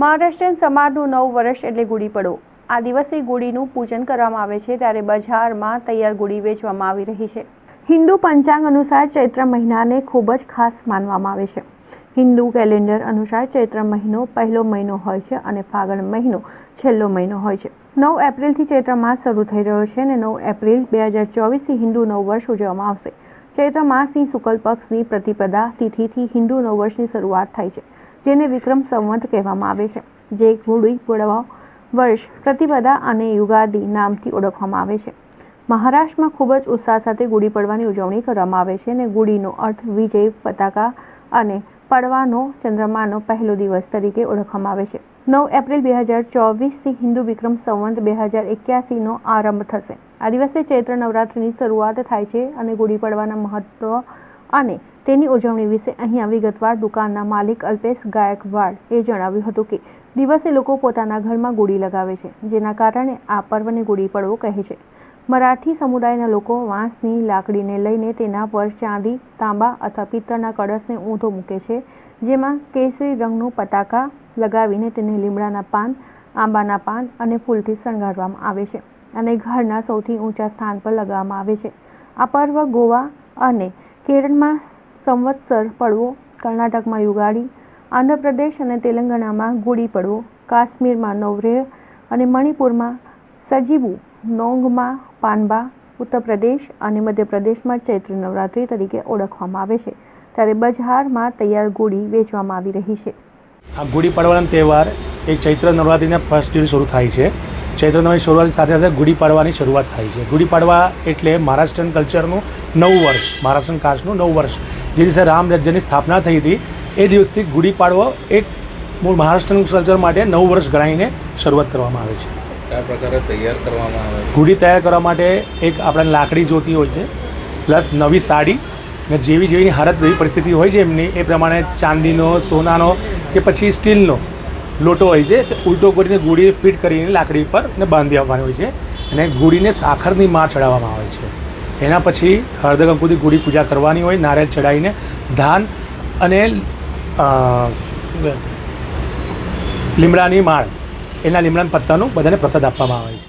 મહારાષ્ટ્રીયન સમાજનું નવ વર્ષ એટલે ગુડી પડો. આ દિવસે ગુડીનું પૂજન કરવામાં આવે છે ત્યારે બજારમાં તૈયાર ગુડી વેચવામાં આવી રહી છે. હિન્દુ પંચાંગ અનુસાર ચૈત્ર મહિનાને ખૂબ જ ખાસ માનવામાં આવે છે. હિન્દુ કેલેન્ડર અનુસાર ચૈત્ર મહિનો પહેલો મહિનો હોય છે અને ફાગણ મહિનો છેલ્લો મહિનો હોય છે. નવ એપ્રિલથી ચૈત્ર માસ શરૂ થઈ રહ્યો છે અને નવ એપ્રિલ બે હજાર ચોવીસથી હિન્દુ નવ વર્ષ ઉજવવામાં આવશે. ચૈત્ર માસની શુક્લ પક્ષની પ્રતિપદા તિથિથી હિન્દુ નવ વર્ષની શરૂઆત થાય છે. જેને વિક્રમ સંવંત કહેવામાં આવે છે, જે ગુડી પડવા વર્ષ પ્રતિપદા અને યુગાદી નામથી ઓળખવામાં આવે છે. મહારાષ્ટ્રમાં ખૂબ જ ઉત્સાહ સાથે ગુડી પડવાની ઉજવણી કરવામાં આવે છે અને ગુડીનો અર્થ વિજય, પતાકા અને પડવાનો ચંદ્રમાનો પહેલો દિવસ તરીકે ઓળખવામાં આવે છે. નવ એપ્રિલ બે હજાર ચોવીસથી હિન્દુ વિક્રમ સંવંત બે હજાર એક્યાસીનો આરંભ થશે. આ દિવસે ચૈત્ર નવરાત્રિની શરૂઆત થાય છે અને ગુડી પડવાના મહત્વ અને તેની ઉજવણી વિશે અહીંયા વિગતવાર દુકાનના માલિક અલ્પેશ ગાયકવાડ એ જણાવ્યું હતું કે, દિવસે લોકો પોતાના ઘરમાં ગુડી લગાવે છે, જેના કારણે આ પર્વને ગુડી પડવો કહે છે. મરાઠી સમુદાયના લોકો વાંસની લાકડીને લઈને તેના પર ચાંદી, તાંબા અથવા પિત્તળના કળશને ઊંધો મૂકે છે, જેમાં કેસરી રંગનું પતાકા લગાવીને તેને લીમડાના પાન, આંબાના પાન અને ફૂલથી શણગારવામાં આવે છે અને ઘરના સૌથી ઊંચા સ્થાન પર લગાવવામાં આવે છે. આ પર્વ ગોવા અને કેરળમાં સંવત્સર પડવો, કર્ણાટકમાં યુગાડી, આંધ્રપ્રદેશ અને તેલંગાણામાં ગુડી પડવો, કાશ્મીરમાં નવરેહ અને મણિપુરમાં સજીબુ નોંગમાં પાનબા ઉત્તર પ્રદેશ અને મધ્યપ્રદેશમાં ચૈત્ર નવરાત્રિ તરીકે ઓળખવામાં આવે છે. ત્યારે બજારમાં તૈયાર ગુડી વેચવામાં આવી રહી છે. આ ગુડી પડવાનો તહેવાર એ ચૈત્ર નવરાત્રિના ફર્સ્ટ દિવસ શરૂ થાય છે. ચૈત્ર નવરાત્રી શરૂઆત સાથે સાથે ગુડી પાડવાની શરૂઆત થાય છે. ગુડી પાડવા એટલે મહારાષ્ટ્રન કલ્ચરનું નવું વર્ષ મહારાષ્ટ્રન કાસ્ટનું નવું વર્ષ. જે દિવસે રામ રાજ્યની સ્થાપના થઈ હતી એ દિવસથી ગુડી પાડવો એક મૂળ મહારાષ્ટ્રન કલ્ચર માટે નવું વર્ષ ગણાવીને શરૂઆત કરવામાં આવે છે. કયા પ્રકારે તૈયાર કરવામાં આવે છે? ગુડી તૈયાર કરવા માટે એક આપણે લાકડી જોતી હોય છે પ્લસ નવી સાડી ને જેવી જેવી હાલત જેવી પરિસ્થિતિ હોય છે એમની. એ પ્રમાણે ચાંદીનો સોનાનો કે પછી સ્ટીલનો લોટો હોય છે, તે ઉલટો કરીને ગુડી ફિટ કરીને લાકડી પર ને બાંધી આપવાની હોય છે. અને ગુડીને સાખરની માર ચડાવવામાં આવે છે. એના પછી હળદર કંકુથી ગુડી પૂજા કરવાની હોય નારિયેળ ચડાવીને ધાન અને લીમડાની માળ, એના લીમડાના પત્તાનું બધાને પ્રસાદ આપવામાં આવે છે.